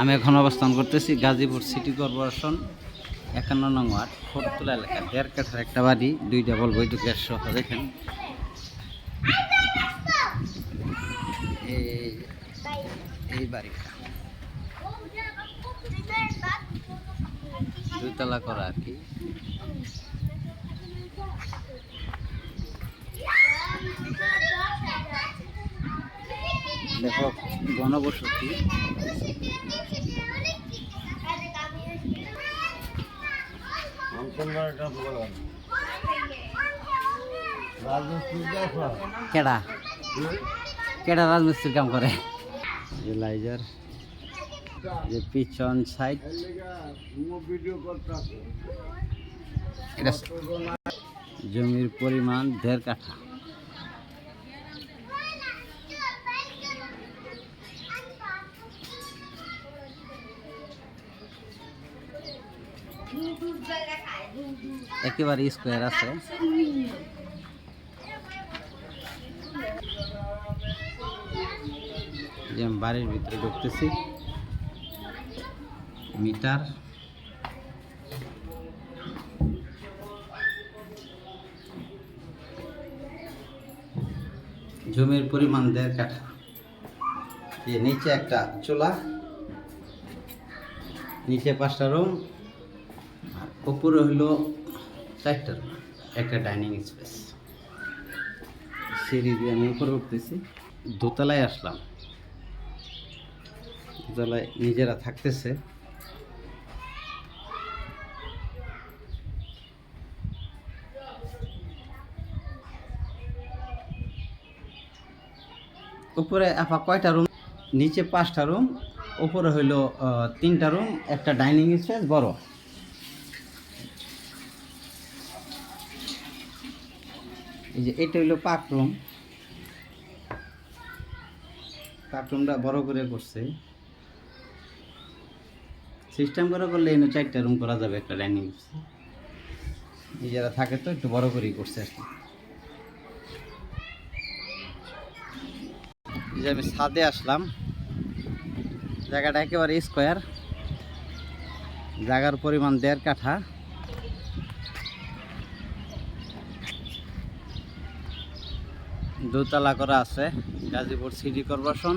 আমি এখন অবস্থান করতেছি গাজীপুর সিটি কর্পোরেশন, একান্ন নং ওয়ার্ড ফোরতলা এলাকা। দেড় কাঠার একটা বাড়ি দুই ডাবল বৈধ গ্যাস সহ, দেখেন। এই এই বাড়িটা। দুইতলা করা আর কি। দেখো গণবসতি। কেডা? কেডা রাজমিস্ত্রির কাম করে? যে লাইজার যে পিছন সাইড এটা জমির পরিমাণ দেড় কাঠা। একেবারে স্কোয়ার আছে। যে বাড়ির ভিতরে ঢুকতেছি। মিটার। জমির পরিমাণ দেড় কাঠা। নিচে একটা চুলা। নিচে পাঁচটা রুম উপরে হইল চারটা room, একটা ডাইনিং স্পেস সিঁড়ি দিয়ে আমি উপরে উঠতেছি। দোতলায় আসলাম। দোতলায় নিজেরা থাকতেছে। উপরে আপা কয়টা রুম নিচে পাঁচটা রুম উপরে হইল তিনটা রুম একটা ডাইনিং স্পেস বড়। এই যে, এটা হলো পাক রুম পাক রুমটা বড় করে করছে। সিস্টেম করে করলে এনে চারটা রুম করা যাবে একটা ডাইনিং নিজেরা থাকে তো একটু বড় করেই করছে আর কি। এই যে আমি ছাদে আসলাম। জায়গাটা একেবারে স্কোয়ার জায়গার পরিমাণ দেড় কাঠা। দোতলা করা আছে, গাজীপুর সিটি কর্পোরেশন,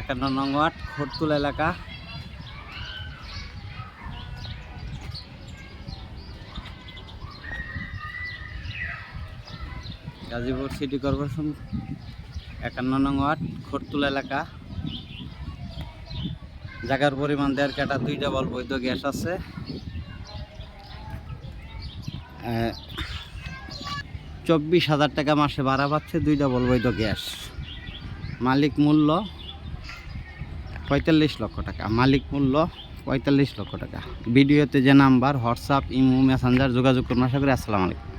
একান্ন নং ওয়ার্ড, খোরতুল এলাকা। গাজীপুর সিটি কর্পোরেশন, একান্ন নং ওয়ার্ড, খোরতুল এলাকা। জায়গার পরিমাণ দেড় কাটা দুই ডাবল বৈধ গ্যাস আছে। চব্বিশ হাজার টাকা মাসে ভাড়া পাচ্ছে, দুই ডবল বৈধ গ্যাস। মালিক মূল্য পঁয়তাল্লিশ লক্ষ টাকা। মালিক মূল্য পঁয়তাল্লিশ লক্ষ টাকা। ভিডিওতে যে নাম্বার, হোয়াটসঅ্যাপ, ইমো, মেসেঞ্জার যোগাযোগ করুন। আশা করি আসসালামু আলাইকুম।